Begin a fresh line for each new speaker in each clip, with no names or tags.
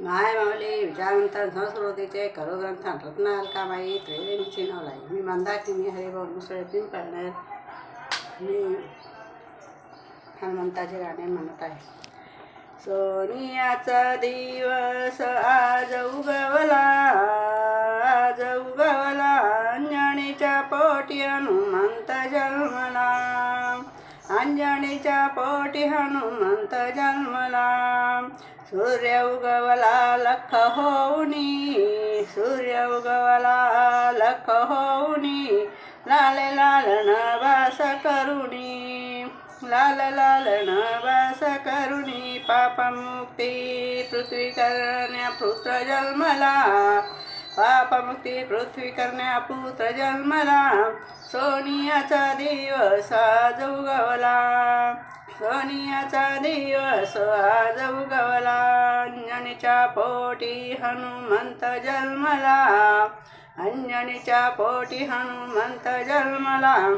माय माऊली विचारवंत संस्कृतीचे करोग्रंथ रत्न अलकाबाई त्रिवेणीची नवलाई मी मंदाकिनी हरिभाऊ मुसळे करणार. मी हनुमंताचे गाणे म्हणत आहे. सोनियाचा दिवस आज उगवला आज उगवला. अंजणीच्या पोटी हनुमंत जन्मला. अंजणीच्या पोटी हनुमंत जन्मला. सूर्य उगवला लख होऊनी. सूर्य उगवला लख होऊनी. लाल लालन वास करुणी. लाल लालन वास करुणी. पापमुक्ती पृथ्वी करण्या पुत्र जन्मला. पापमुक्ती पृथ्वी करण्या पुत्र जन्मला. सोनियाचा दिवस आज उगवला. सोनियाचा दिवस आज उगवला. अंजनीच्या पोटी हनुमंत जन्मला. अंजनीच्या पोटी हनुमंत जन्मला.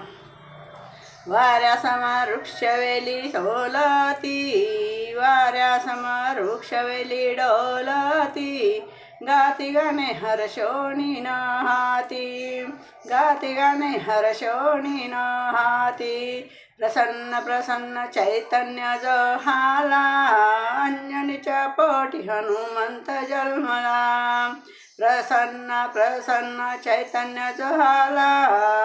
वाऱ्या समा वृक्षवेली डोलती वाऱ्या समा वृक्षवेली डोलती. गाती गाणे हर्षोणी न हाती. गाती गाणे हर्षोणी न हाती. प्रसन्न प्रसन्न चैतन्य जहाला अंजनीच्या पोटी हनुमंत जन्मला. प्रसन्न प्रसन्न चैतन्य जहाला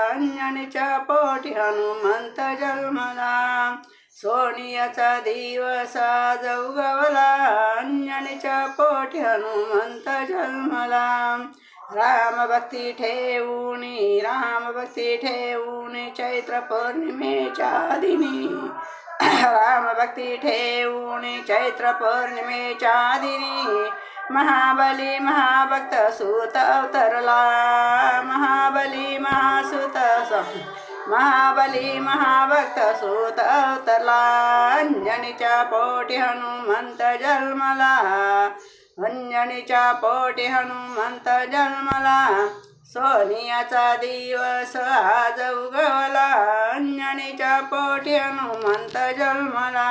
अंजनीच्या पोटी हनुमंत जन्मला. सोनियाचा दिवसा आज अंजनीच्या पोटी हनुमंत जन्मला. राम भक्ती ठेवूनी राम भक्ती ठेवूनी चैत्र पौर्णिमेच्या दिनी. राम भक्ती ठेवूनी चैत्र पौर्णिमेच्या दिनी महाबली महाभक्त सुत अवतरला. महाबली महासुत स- महाबली महाभक्त सुत अवतरला. अंजनीच्या पोटी हनुमंत जन्मला. अंजनीच्या पोटी हनुमंत जन्मला. सोनियाचा दिवस आज उगवला. अंजनीच्या पोटी हनुमंत जन्मला.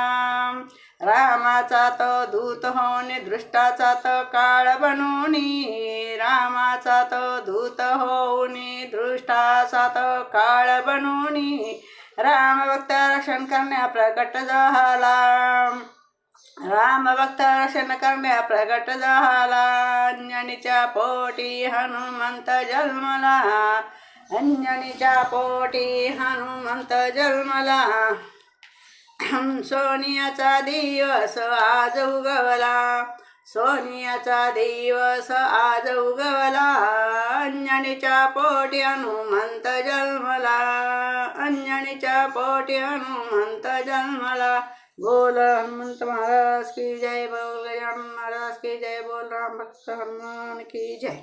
रामाचा तो दूत होणे दृष्टाचा तो काळ बनवणी रामाचा तो दूत होऊनी दृष्टाचा तो काळ बनूनी. राम भक्त रक्षण करण्या प्रकट झाला. राम भक्त रक्षण करण्या प्रकट झाला. अंजनीच्या पोटी हनुमंत जन्मला. अंजनीच्या पोटी हनुमंत जन्मला. सोनियाचा दिवस आज उगवला. सोनियाचा दिवस आज उगवला. अंजनीच्या पोटी हनुमंत जन्मला. अंजनीच्या पोटी हनुमंत जन्मला. बोल हनुमंत महाराज की जय बोल महाराज की जय बोल राम भक्त हनुमान की जय.